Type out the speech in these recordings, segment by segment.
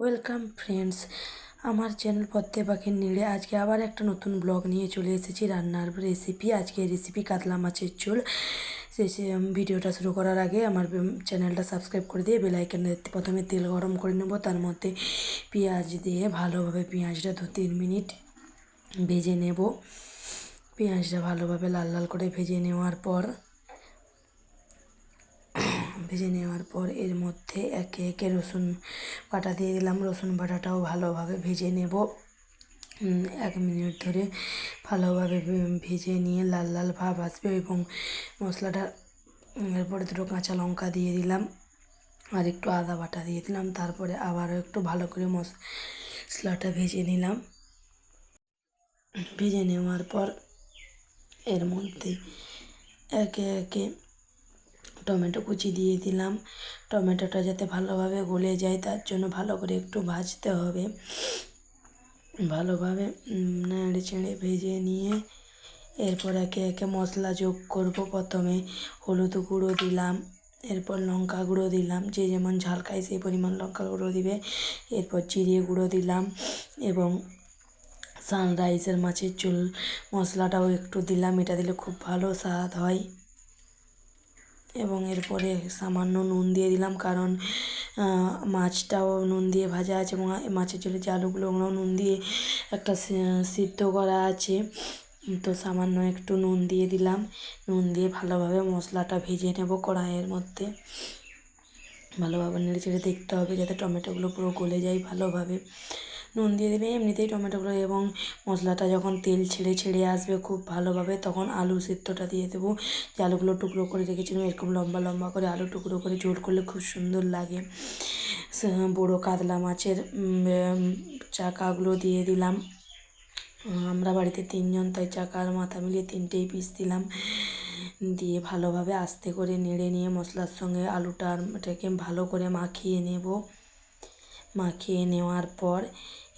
Welcome friends, আমার channel পদ্মে পাখির নীড়ে। আজকে আবার একটা নতুন ব্লগ নিয়ে চলে এসেছি, রান্নার রেসিপি আজকে রেসিপি কাতলা মাছের ঝোল। শেষে ভিডিওটা শুরু করার আগে আমার চ্যানেলটা সাবস্ক্রাইব করে দিয়ে বেলাইকেন প্রথমে তেল গরম করে নেব। তার মধ্যে পেঁয়াজ দিয়ে ভালোভাবে পেঁয়াজটা দু তিন মিনিট ভেজে নেব। পেঁয়াজটা ভালোভাবে লাল লাল করে ভেজে নেওয়ার পর ভেজে নেওয়ার পর এর মধ্যে একে একে রসুন বাটা দিয়ে দিলাম। রসুন বাটাটাও ভালোভাবে ভেজে নেব। এক মিনিট ধরে ভালোভাবে ভেজে নিয়ে লাল লাল ভাব আসবে এবং মশলাটা এরপরে দুটো কাঁচা লঙ্কা দিয়ে দিলাম আর একটু আদা বাটা দিয়ে দিলাম। তারপরে আবারও একটু ভালো করে মশলাটা ভেজে নিলাম। ভেজে নেওয়ার পর এর মধ্যে একে একে টমেটো কুচি দিয়ে দিলাম। টমেটোটা যাতে ভালোভাবে গলে যায়, তার জন্য ভালো করে একটু ভাজতে হবে। ভালোভাবে নেড়ে চেড়ে ভেজে নিয়ে এরপর একে একে মশলা যোগ করব। প্রথমে হলুদ গুঁড়ো দিলাম, এরপর লঙ্কা গুঁড়ো দিলাম, যে যেমন ঝাল খায় সেই পরিমাণ লঙ্কা গুঁড়ো দিবে। এরপর জিরে গুঁড়ো দিলাম এবং সানরাইজের মাছের চুল মশলাটাও একটু দিলাম, এটা দিলে খুব ভালো স্বাদ হয়। এবং এরপরে সামান্য নুন দিয়ে দিলাম কারণ মাছটাও নুন দিয়ে ভাজা আছে এবং মাছের ঝোলে যে আলুগুলো ওগুলো নুন দিয়ে একটা সিদ্ধ করা আছে। তো সামান্য একটু নুন দিয়ে দিলাম। নুন দিয়ে ভালোভাবে মশলাটা ভেজে নেব কড়াইয়ের মধ্যে। ভালোভাবে নেড়ে চেড়ে দেখতে হবে যাতে টমেটোগুলো পুরো গলে যায় ভালোভাবে। নুন দিয়ে দেবে, এমনিতেই টমেটোগুলো এবং মশলাটা যখন তেল ছেড়ে ছেড়ে আসবে খুব ভালোভাবে, তখন আলু সিদ্ধটা দিয়ে দেবো। যে আলুগুলো টুকরো করে রেখেছিলাম, এরকম লম্বা লম্বা করে আলু টুকরো করে ঝোল করলে খুব সুন্দর লাগে। বড়ো কাতলা মাছের চাকাগুলো দিয়ে দিলাম। আমরা বাড়িতে তিনজন, তাই চাকার মাথা মিলিয়ে তিনটেই পিস দিলাম। দিয়ে ভালোভাবে আস্তে করে নেড়ে নিয়ে মশলার সঙ্গে আলুটাকে ভালো করে মাখিয়ে নেব। মাখিয়ে নেওয়ার পর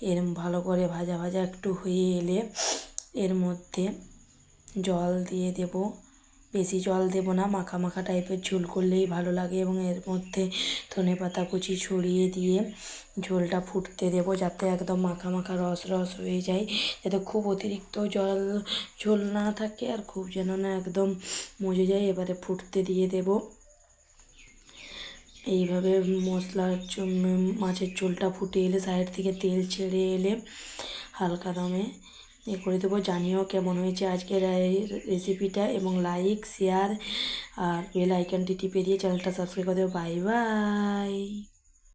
এর ভালো করে ভাজা ভাজা একটু হয়ে এলে এর মধ্যে জল দিয়ে দেব। বেশি জল দেব না, মাখা মাখা টাইপের ঝোল করলেই ভালো লাগে এবং এর মধ্যে ধনে পাতা কুচি ছড়িয়ে দিয়ে ঝোলটা ফুটতে দেব যাতে একদম মাখা মাখা রস রস হয়ে যায়, যাতে খুব অতিরিক্ত জল, ঝোল না থাকে আর খুব যেন না একদম মজে যায়। এবারে ফুটতে দিয়ে দেব। এইভাবে মশলার মাছের ঝোলটা ফুটে এলে সাইড থেকে তেল ছেড়ে এলে হালকা দমে এ করে দেবো। জানিও কেমন হয়েছে আজকের রেসিপিটা এবং লাইক শেয়ার আর বেল আইকনটি টিপে দিয়ে চ্যানেলটা সাবস্ক্রাইব করে দেবো। Bye bye